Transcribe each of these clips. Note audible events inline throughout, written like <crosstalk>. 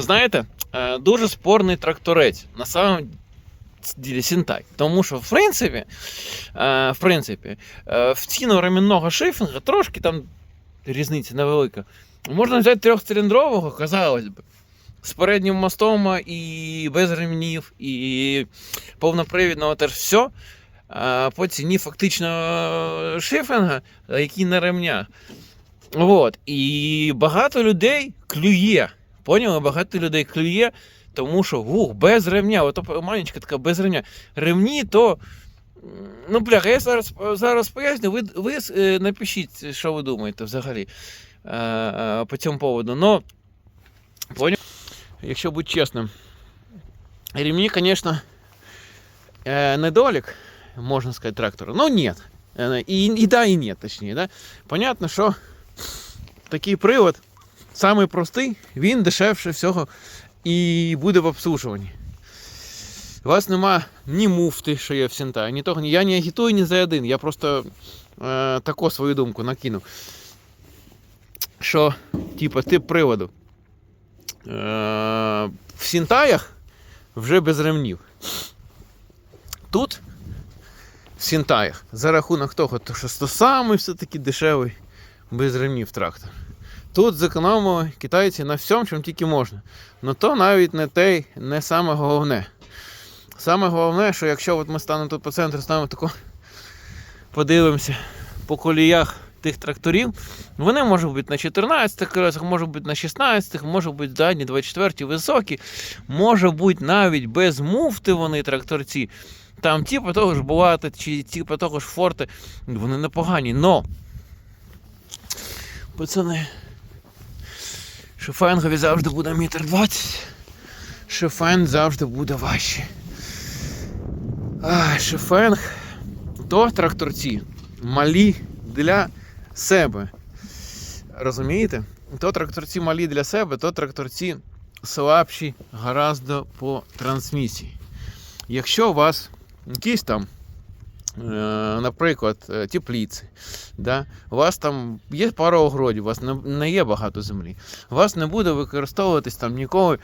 знаєте, е, дуже спорний тракторець. На самом Сінтай. Тому що, в принципі, е, в принципі, е, в ціну ремінного шифінга трошки там різниця невелика. Можна взяти трьохциліндрового, казалось би, з переднім мостом і без ремнів, і повнопривідного теж все. По ціні фактично шифінга, який на ремнях. От. І багато людей клює. Поняли? Багато людей клює, тому що ух, без ремня, ото маленька така без ремня. Ремні, то. Ну, бляха, я зараз, зараз поясню, ви, ви е, напишіть, що ви думаєте взагалі е, е, по цьому поводу. Но, понял? Якщо бути чесним, ремні, звісно, недолік, можна сказати, трактора. Ну, ні. І, і да, і ні, точніше. Да? Понятно, що такий привод, самий простий, він дешевше всього і буде в обслужуванні. У вас нема ні муфти, що є в Сінтай, ні того. ні- Я не агітую ні за один. Я просто е, таку свою думку накинув. Що, типу, тип приводу. Е, в Сінтаях вже без ремнів. Тут в Сінтаях за рахунок того, що це самий все-таки дешевий без ремнів трактор. Тут зекономили китайці на всьому, чим тільки можна. Ну то навіть не те, не саме головне. Саме головне, що якщо от ми станемо тут по центру, станемо тако, подивимося по коліях тих тракторів, вони можуть бути на 14 колесах, можуть бути на 16, можуть бути задні 24 високі, може бути навіть без муфти вони тракторці. Там типу того ж Булати, чи типу того ж Форти, вони непогані. Но пацани, шифенгові завжди буде метр двадцять. Шифен завжди буде важче. А, шифенг то тракторці малі для себе. Розумієте? То тракторці малі для себе, то тракторці слабші гораздо по трансмісії. Якщо у вас якісь там, наприклад, е, тепліці, да? у вас там є пара огородів, у вас не, є багато землі, у вас не буде використовуватись там ніколи,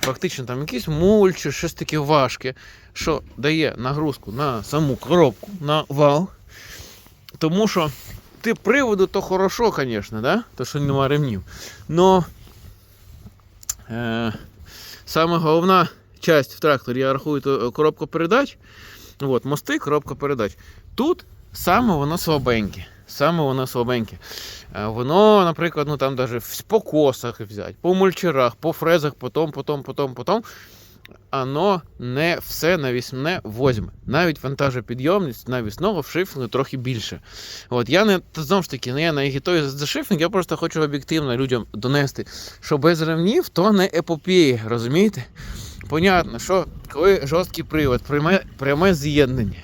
фактично там якийсь муль чи щось таке важке, що дає нагрузку на саму коробку, на вал. Тому що тип приводу то хорошо, звісно, да? то що немає ремнів. Но е, саме головна часть в тракторі, я рахую, то коробка передач. От, мости, коробка передач. Тут саме воно слабеньке. Саме воно слабеньке. Е, Воно, наприклад, ну там навіть по косах взяти, по мульчерах, по фрезах, потом, потом, потом, потом. Оно не все навісне возьме. Навіть вантажопідйомність навісного в шифінгу трохи більше. От я не знову ж таки, не я не за шифінг, я просто хочу об'єктивно людям донести, що без ремнів то не епопея, розумієте? Понятно, що коли жорсткий привод, пряме, пряме з'єднання.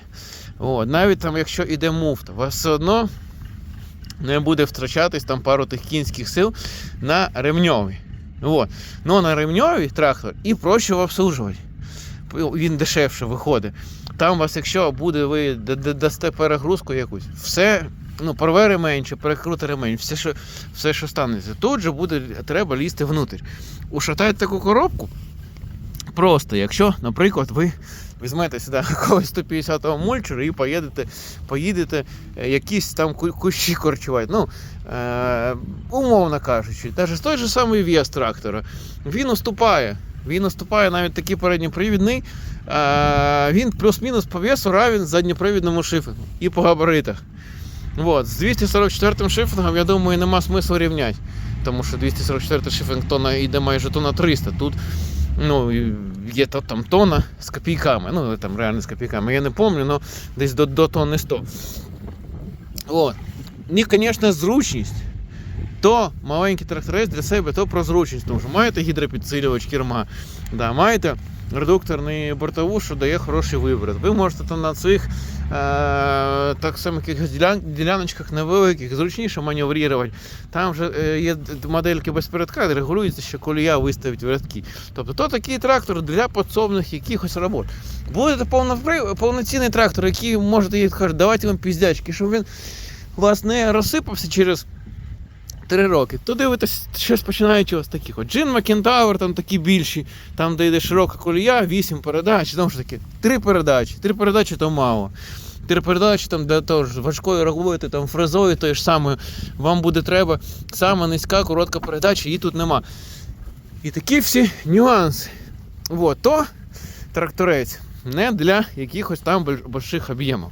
Навіть там, якщо іде муфта, у вас все одно не буде втрачатись там пару тих кінських сил на ремньовий. От. Ну на ремньовий трактор і проще обслужувати. Він дешевше виходить. Там вас, якщо буде, ви дасте перегрузку якусь, все. Ну, порве ремень чи перекрути ремень, все, що, все, що станеться. Тут же буде, треба лізти внутрь. Ушатайте таку коробку. Просто, якщо, наприклад, ви візьмете сюди <laughs> якогось 150-го мульчера і поїдете, поїдете е, якісь там кущі корчувати. Ну, е, умовно кажучи, навіть той же самий вес трактора, він уступає. Він уступає навіть такий передньопривідний, е, він плюс-мінус по весу равен задньопривідному шифінгу і по габаритах. Вот. З 244 шифінгом, я думаю, нема смислу рівняти. Тому що 244 шифінг тонна йде майже тонна 300. Тут ну, і є то, там тонна з копійками. Ну, там реально з копійками. Я не пам'ятаю, але десь до, до тонни 100. От. Ні, звісно, зручність. То маленький тракторець для себе, то про зручність. Тому що маєте гідропідсилювач керма, да, маєте редукторний бортову, що дає хороший вибір. Ви можете там на е, так само якихось ділян, діляночках невеликих, зручніше маневрувати. Там вже е, є модельки без передка, де регулюється, що колія виставить в рядки. Тобто то такий трактор для подсобних якихось робот. Буде повноцінний трактор, який можете їй кажуть, давайте вам піздячки, щоб він вас не розсипався через Три роки. То дивитесь щось починаючи з таких. От Джин Макентауер, там такі більші, там де йде широка колія, вісім передач, знову ж таки, три передачі. Три передачі то мало. Три передачі там для того ж важкої роботи, там фрезою, тої ж самої, вам буде треба саме низька, коротка передача, її тут нема. І такі всі нюанси. От, то тракторець не для якихось там больших об'ємів.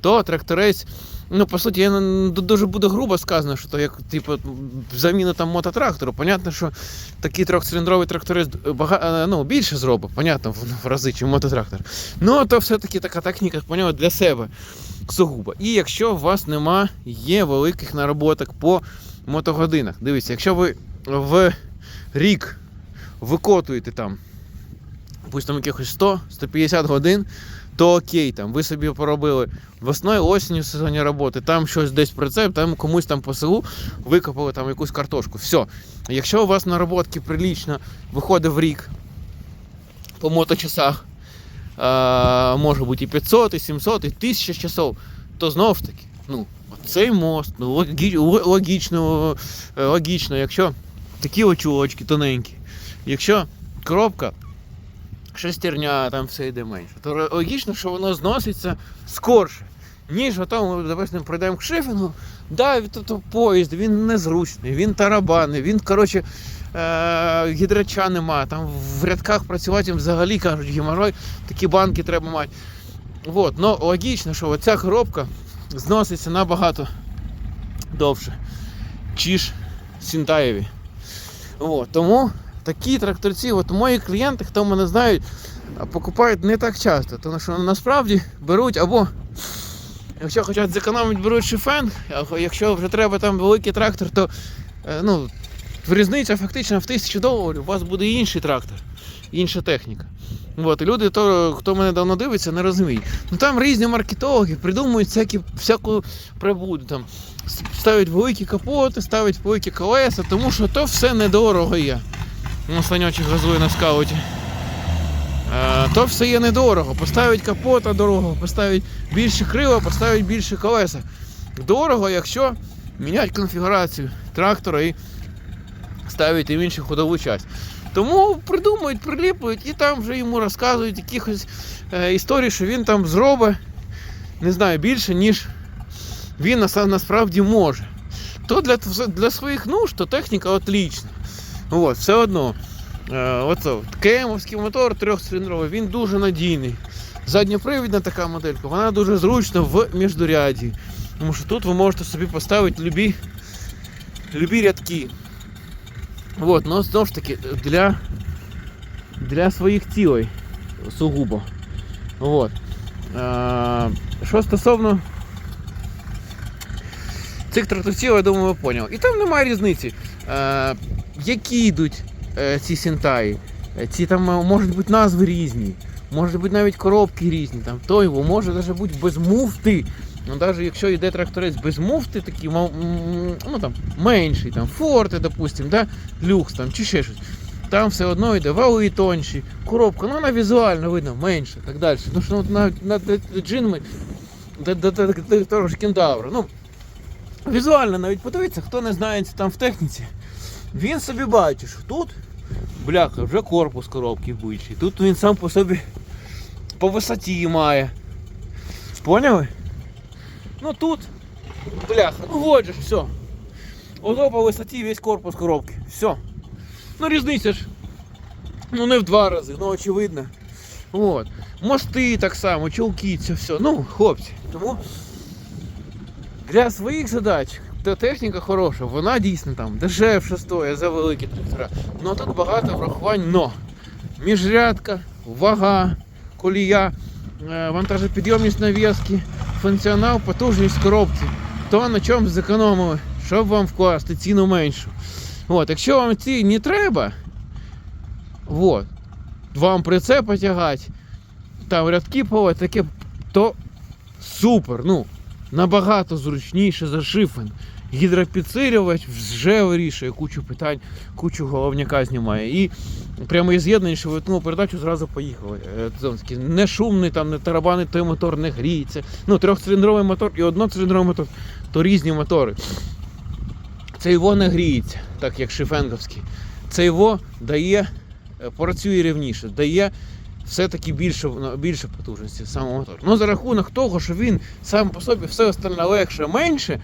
То тракторець, ну по суті, я дуже буде грубо сказано, що то як типу заміна там мототрактору. Понятно, що такий трьохциліндровий тракторець бага, е, ну, більше зробить, понятно, в рази, чим мототрактор. Ну, то все-таки така техніка, поняв, для себе сугубо. І якщо у вас нема, є великих нароботок по мотогодинах. Дивіться, якщо ви в рік викотуєте там, пусть там якихось 100-150 годин, то окей, там ви собі поробили весною, осінню сезоні роботи, там щось десь прицеп, там комусь там по селу викопали там якусь картошку. Все. Якщо у вас нароботки прилічно в рік по моточасах, а, може бути і 500, і 700, і 1000 часов, то знову ж таки, ну, цей мост, ну, логі- логічно, е, логічно, якщо такі очулочки тоненькі, якщо коробка шестерня, там все йде менше, то логічно, що воно зноситься скорше, ніж ми, допустим, прийдемо к шифінгу, да, то, то поїзд, він незручний, він тарабаний, він, коротше, е- гідрача нема, там в рядках працювати взагалі кажуть геморой, такі банки треба мати. Вот, ну логічно, що оця коробка зноситься набагато довше, чиж Сінтаєві. От, тому такі тракторці, от мої клієнти, хто мене знають, покупають не так часто, тому що насправді беруть або. Якщо хочуть зекономити, беруть шифен, а якщо вже треба там великий трактор, то е, ну, різниця фактично в тисячу доларів, у вас буде інший трактор, інша техніка. От, люди, то, хто мене давно дивиться, не розуміють. Ну там різні маркетологи придумують всякі, всяку прибуду. Там ставлять великі капоти, ставлять великі колеса, тому що то все недорого є. Ну, саньочок газує на скауті. Е, то все є недорого. Поставить капота дорого, поставить більше крила, поставить більше колеса. Дорого, якщо міняти конфігурацію трактора і ставити в іншу ходову часть. Тому придумують, приліплюють і там вже йому розказують якихось е, історій, що він там зробить, не знаю, більше, ніж він насправді може. То для, для своїх нужд, то техніка отлічна. От, все одно. Е, оце, КМовський мотор трьохциліндровий, він дуже надійний. Задньопривідна така моделька, вона дуже зручна в міждуряді. Тому що тут ви можете собі поставити любі, любі рядки. От, ну знову ж таки, для, для своїх цілей сугубо. От. Е, що стосовно цих тракторців, я думаю, ви поняли. І там немає різниці, е, які йдуть е, ці сінтаї. Е, Ці там е, можуть бути назви різні, можуть бути навіть коробки різні. Там його може навіть бути без муфти. Ну, навіть якщо йде тракторець без муфти, такий, ну там менший, там форти, допустим, да? люкс там чи ще щось. Там все одно йде вали тонші, коробка, ну вона візуально видно менше, так далі. Ну що на, на, на того ж кентавра. Ну, візуально навіть подивіться, хто не знається там в техніці. Він собі бачить, тут, бляха, вже корпус коробки більший. Тут він сам по собі по висоті має. Поняли? Ну тут, бляха, ну вот все. Ото по висоті весь корпус коробки. Все. Ну різниця ж. Ну не в два рази, ну очевидно. От. Мости так само, чулки, це все. Ну, хлопці. Тому для своїх задач техніка хороша, вона дійсно там дешевше стоїть за великі трактора. Ну тут багато врахувань, но міжрядка, вага, колія, е, вантажопідйомність нав'язки, функціонал, потужність коробки. То на чому зекономили, щоб вам вкласти ціну меншу. От, якщо вам ці не треба, от, вам прицепа тягати, там рядки полить, таке, то супер. Ну, набагато зручніше за шифен. Гідропідсилювач вже вирішує кучу питань, кучу головняка знімає. І прямо із з'єднання швидкому передачу зразу поїхали. Е, Не шумний, там не тарабаний, той мотор не гріється. Ну, трьохциліндровий мотор і одноциліндровий мотор то різні мотори. Це його не гріється, так як шифенговський. Це його дає, е, працює рівніше, дає все-таки більше, ну, більше потужності саме мотор. Ну за рахунок того, що він сам по собі все остальне легше, менше,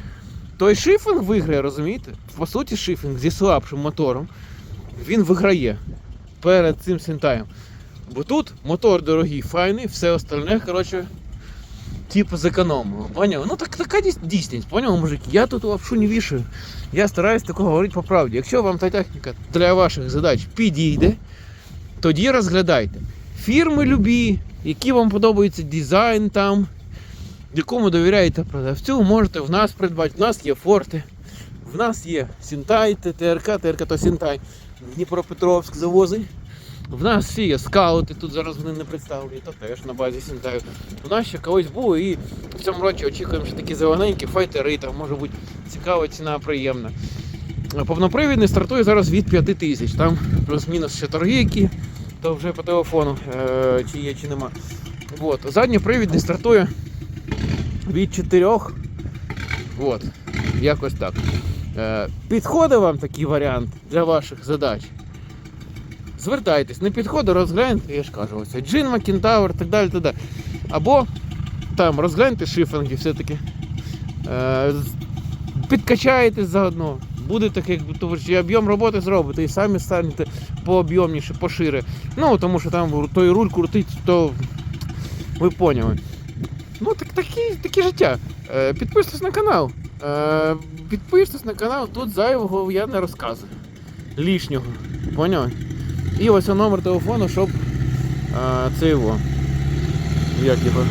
той шифінг виграє, розумієте? По суті, шифінг зі слабшим мотором він виграє перед цим синтаєм. Бо тут мотор дорогий, файний, все остальне, коротше, типу зекономили. Поняв? Ну так така дійсність, поняв, мужики? Я тут лапшу не вішаю. Я стараюсь такого говорити по правді. Якщо вам та техніка для ваших задач підійде, тоді розглядайте. Фірми любі, які вам подобається дизайн там, якому довіряєте продавцю, можете в нас придбати. В нас є форти, в нас є Сінтай, ТРК, ТРК то Сінтай, Дніпропетровськ завозить. В нас всі є скаути, тут зараз вони не представлені, то теж на базі Сінтаю. У нас ще колись було і в цьому році очікуємо, що такі зелененькі файтери, там може бути цікава ціна, приємна. Повнопривідний стартує зараз від 5 тисяч. Там плюс-мінус ще торги, які то вже по телефону, е, чи є, чи нема. От. Задньопривідний стартує від 4. От. Якось так. Е, підходить вам такий варіант для ваших задач? Звертайтесь, не підходить, розгляньте, я ж кажу, ось Джин Макінтауер, так далі, так далі. Або там розгляньте шифінги все-таки. Е, підкачаєтесь заодно. Буде так, як і об'єм роботи зробите, і самі станете пооб'ємніше, пошире. Ну, тому що там той руль крутить, то ви поняли. Ну, так, такі, такі життя. Е, підписуйтесь на канал. Е, підписуйтесь на канал, тут зайвого я не розказую. Лишнього. Поняли? І ось номер телефону, щоб е, це його. Як його?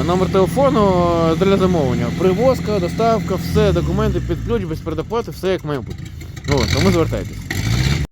Е, Номер телефону для замовлення. Привозка, доставка, все, документи під ключ, без предоплати, все як має бути. О, тому звертайтесь.